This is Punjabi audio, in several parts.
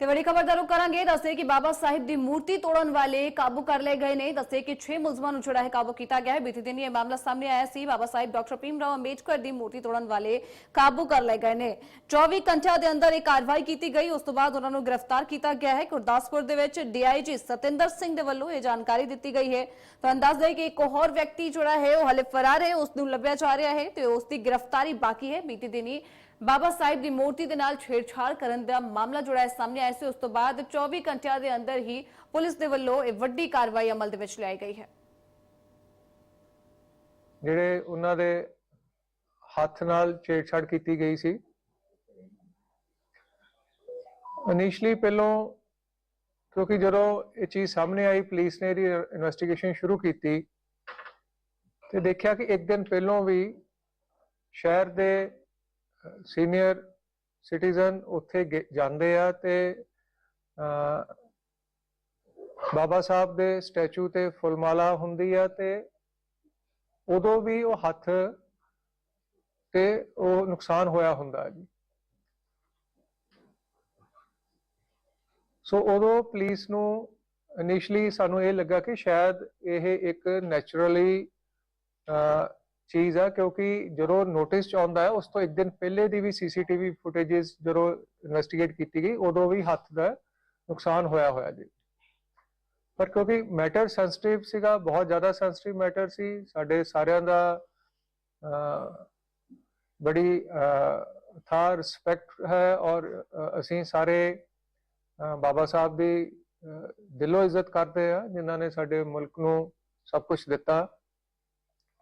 ਤੇ ਬੜੀ ਖਬਰ ਦਾ ਕਰਾਂਗੇ ਦੱਸੇ ਕਿ ਬਾਬਾ ਸਾਹਿਬ ਦੀ ਮੂਰਤੀ ਤੋੜਨ ਵਾਲੇ ਕਾਬੂ ਕਰ ਲਏ ਗਏ ਨੇ। ਦੱਸੇ ਕਿ 6 ਮੁਲਜ਼ਮਾਂ ਨੂੰ ਜਿਹੜਾ ਹੈ ਕਾਬੂ ਕੀਤਾ ਗਿਆ ਹੈ। ਬੀਤੇ ਦਿਨ ਇਹ ਮਾਮਲਾ ਸਾਹਮਣੇ ਆਇਆ ਸੀ। ਬਾਬਾ ਸਾਹਿਬ ਡਾਕਟਰ ਭੀਮ ਰਾਓ ਅੰਬੇਡਕਰ ਦੀ ਮੂਰਤੀ ਤੋੜਨ ਵਾਲੇ ਕਾਬੂ ਕਰ ਲਏ ਗਏ ਨੇ। 24 ਘੰਟਿਆਂ ਦੇ ਅੰਦਰ ਇਹ ਕਾਰਵਾਈ ਕੀਤੀ ਗਈ। ਉਸ ਤੋਂ ਬਾਅਦ ਉਹਨਾਂ ਨੂੰ ਗ੍ਰਿਫਤਾਰ ਕੀਤਾ ਗਿਆ ਹੈ। ਗੁਰਦਾਸਪੁਰ ਦੇ ਵਿੱਚ ਡੀਆਈਜੀ ਸਤਿੰਦਰ ਸਿੰਘ ਦੇ ਵੱਲੋਂ ਇਹ ਜਾਣਕਾਰੀ ਦਿੱਤੀ ਗਈ ਹੈ। ਤਾਂ ਅੰਦਾਜ਼ ਹੈ ਕਿ ਇੱਕ ਹੋਰ ਵਿਅਕਤੀ ਜਿਹੜਾ ਹੈ, ਉਹ ਹਲੇ ਫਰਾਰ ਹੈ। ਉਸ ਨੂੰ ਲੱਭਿਆ ਜਾ ਰਿਹਾ ਹੈ ਤੇ ਉਸ ਦੀ ਗ੍ਰਿਫਤਾਰੀ ਬਾਕੀ ਹੈ। ਬੀਤੇ ਦਿਨੀ ਬਾਬਾ ਸਾਹਿਬ ਦੀ ਮੂਰਤੀ ਦੇ ਨਾਲ ਛੇੜਛਾੜ ਕਰਨ ਦਾ ਮਾਮਲਾ ਜੁੜਾ ਹੈ ਸਾਹਮਣੇ ਆਇਆ ਸੀ, ਉਸ ਤੋਂ ਬਾਅਦ 24 ਘੰਟਿਆਂ ਦੇ ਅੰਦਰ ਹੀ ਪੁਲਿਸ ਦੇ ਵੱਲੋਂ ਇਹ ਵੱਡੀ ਕਾਰਵਾਈ ਅਮਲ ਦੇ ਵਿੱਚ ਲਿਆਈ ਗਈ ਹੈ। ਜਿਹੜੇ ਉਹਨਾਂ ਦੇ ਹੱਥ ਨਾਲ ਛੇੜਛਾੜ ਕੀਤੀ ਗਈ ਸੀ ਇਨੀਸ਼ੀਅਲੀ ਪਹਿਲੋਂ ਕਿਉਂਕਿ ਜਦੋਂ ਇਹ ਚੀਜ਼ ਸਾਹਮਣੇ ਆਈ ਪੁਲਿਸ ਨੇ ਇਹਦੀ ਇਨਵੈਸਟੀਗੇਸ਼ਨ ਸ਼ੁਰੂ ਕੀਤੀ ਤੇ ਦੇਖਿਆ ਕਿ ਇੱਕ ਦਿਨ ਪਹਿਲੋਂ ਵੀ ਸ਼ਹਿਰ ਦੇ ਸੀਨੀਅਰ ਸਿਟੀਜ਼ਨ ਉੱਥੇ ਜਾਂਦੇ ਆ ਤੇ ਬਾਬਾ ਸਾਹਿਬ ਦੇ ਸਟੈਚੂ ਤੇ ਫੁੱਲਮਾਲਾ ਹੁੰਦੀ ਆ ਤੇ ਉਦੋਂ ਵੀ ਉਹ ਹੱਥ ਤੇ ਉਹ ਨੁਕਸਾਨ ਹੋਇਆ ਹੁੰਦਾ ਜੀ। ਸੋ ਉਦੋਂ ਪੁਲਿਸ ਨੂੰ ਇਨੀਸ਼ੀਅਲੀ ਸਾਨੂੰ ਇਹ ਲੱਗਾ ਕਿ ਸ਼ਾਇਦ ਇਹ ਇੱਕ ਨੈਚੁਰਲੀ ਚੀਜ਼ ਆ, ਕਿਉਂਕਿ ਜਦੋਂ ਨੋਟਿਸ ਚ ਆਉਂਦਾ ਹੈ, ਉਸ ਤੋਂ ਇੱਕ ਦਿਨ ਪਹਿਲੇ ਦੀ ਵੀ ਸੀਸੀਟੀਵੀ ਫੁਟੇजेस ਜਦੋਂ ਇਨਵੈਸਟੀਗੇਟ ਕੀਤੀ ਗਈ, ਉਦੋਂ ਵੀ ਹੱਥ ਦਾ ਨੁਕਸਾਨ ਹੋਇਆ ਹੋਇਆ ਜੀ। ਪਰ ਕਿਉਂਕਿ ਮੈਟਰ ਸੈਂਸਿਟਿਵ ਸੀਗਾ, ਬਹੁਤ ਜ਼ਿਆਦਾ ਸੈਂਸਿਟਿਵ ਮੈਟਰ ਸੀ, ਸਾਡੇ ਸਾਰਿਆਂ ਦਾ ਬੜੀ ਥਾ ਰਿਸਪੈਕਟ ਹੈ ਔਰ ਅਸੀਂ ਸਾਰੇ ਬਾਬਾ ਸਾਹਿਬ ਦੀ ਦਿਲੋਂ ਇੱਜ਼ਤ ਕਰਦੇ ਆ, ਜਿਨ੍ਹਾਂ ਨੇ ਸਾਡੇ ਮੁਲਕ ਨੂੰ ਸਭ ਕੁਝ ਦਿੱਤਾ।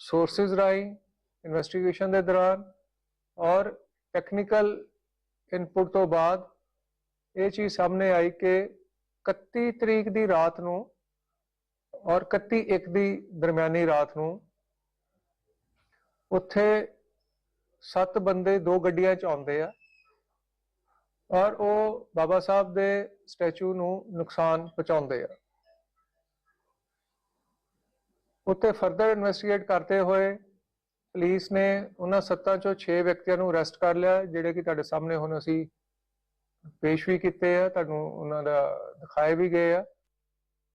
ਸੋਰਸਸ ਰਾਈ ਇਨਵੈਸਟੀਗੇਸ਼ਨ ਦੇ ਦੌਰਾਨ ਔਰ ਟੈਕਨੀਕਲ ਇਨਪੁਟ ਤੋਂ ਬਾਅਦ ਇਹ ਚੀਜ਼ ਸਾਹਮਣੇ ਆਈ ਕਿ 31 ਤਰੀਕ ਦੀ ਰਾਤ ਨੂੰ ਔਰ 31 ਇੱਕ ਦੀ ਦਰਮਿਆਨੀ ਰਾਤ ਨੂੰ ਉੱਥੇ ਸੱਤ ਬੰਦੇ ਦੋ ਗੱਡੀਆਂ ਚ ਆਉਂਦੇ ਆ ਔਰ ਉਹ ਬਾਬਾ ਸਾਹਿਬ ਦੇ ਸਟੈਚੂ ਨੂੰ ਨੁਕਸਾਨ ਪਹੁੰਚਾਉਂਦੇ ਆ। ਉੱਥੇ ਫਰਦਰ ਇਨਵੈਸਟੀਗੇਟ ਕਰਦੇ ਹੋਏ ਪੁਲਿਸ ਨੇ ਉਹਨਾਂ ਸੱਤਾਂ ਚੋਂ 6 ਵਿਅਕਤੀਆਂ ਨੂੰ ਅਰੈਸਟ ਕਰ ਲਿਆ, ਜਿਹੜੇ ਕਿ ਤੁਹਾਡੇ ਸਾਹਮਣੇ ਹੁਣ ਅਸੀਂ ਪੇਸ਼ ਵੀ ਕੀਤੇ ਆ, ਤੁਹਾਨੂੰ ਉਹਨਾਂ ਦਾ ਦਿਖਾਏ ਵੀ ਗਏ ਆ।